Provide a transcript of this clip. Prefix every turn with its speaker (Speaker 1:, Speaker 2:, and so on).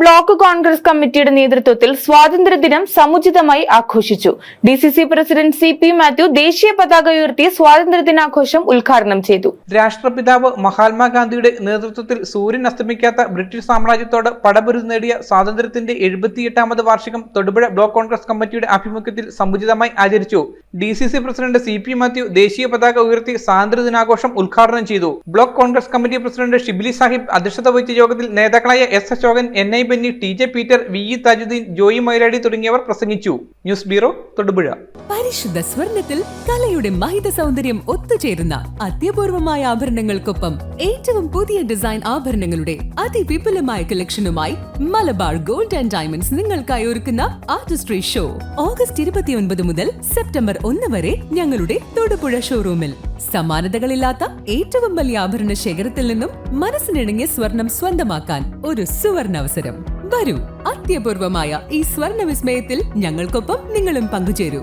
Speaker 1: Block Congress കമ്മിറ്റിയുടെ നേതൃത്വത്തിൽ സ്വാതന്ത്ര്യദിനം സമുചിതമായി ആഘോഷിച്ചു. D C C president C P Mathew ദേശീയ പതാക ഉയർത്തി സ്വാതന്ത്ര്യദിനാഘോഷം ഉദ്ഘാടനം ചെയ്തു.
Speaker 2: രാഷ്ട്രപിതാവ് മഹാത്മാഗാന്ധിയുടെ നേതൃത്വത്തിൽ സൂര്യൻ അസ്തമിക്കാത്ത ബ്രിട്ടീഷ് സാമ്രാജ്യത്തോട് പടപൊരുതി നേടിയ സ്വാതന്ത്ര്യത്തിന്റെ എഴുപത്തിയെട്ടാമത് വാർഷികം തൊടുപുഴ ബ്ലോക്ക് കോൺഗ്രസ് കമ്മിറ്റിയുടെ ആഭിമുഖ്യത്തിൽ സമുചിതമായി ആചരിച്ചു. D C C president C P Mathew ദേശീയ പതാക ഉയർത്തി സ്വാതന്ത്ര്യദിനാഘോഷം ഉദ്ഘാടനം ചെയ്തു. Block Congress committee president Shibili Sahib അധ്യക്ഷത വഹിച്ച യോഗത്തിൽ നേതാക്കളായ S Ashokan N I Benny T J Peter V E Thajudheen Joy Mailadi തുടങ്ങിയവർ പ്രസംഗിച്ചു. News bureau Thodupuzha.
Speaker 3: പരിശുദ്ധ സ്വർണത്തിൽ കലയുടെ മഹിത സൗന്ദര്യം ഒത്തുചേരുന്ന അത്യപൂർവമായ ആഭരണങ്ങൾക്കൊപ്പം ഏറ്റവും പുതിയ ഡിസൈൻ ആഭരണങ്ങളുടെ അതിവിപുലമായ കളക്ഷനുമായി മലബാർ ഗോൾഡ് ആൻഡ് ഡയമണ്ട്സ് നിങ്ങൾക്കായി ഒരുക്കുന്ന ആർട്ടിസ്ട്രി ഷോ. ഓഗസ്റ്റ് ഇരുപത്തിയൊൻപത് മുതൽ സെപ്റ്റംബർ ഒന്ന് വരെ ഞങ്ങളുടെ തൊടുപുഴ ഷോറൂമിൽ. സമാനതകളില്ലാത്ത ഏറ്റവും വലിയ ആഭരണ ശേഖരത്തിൽ നിന്നും മനസ്സിനിണങ്ങിയ സ്വർണം സ്വന്തമാക്കാൻ ഒരു സുവർണ അവസരം വരൂ അത്യപൂർവമായ ഈ സ്വർണ വിസ്മയത്തിൽ ഞങ്ങൾക്കൊപ്പം നിങ്ങളും പങ്കുചേരൂ.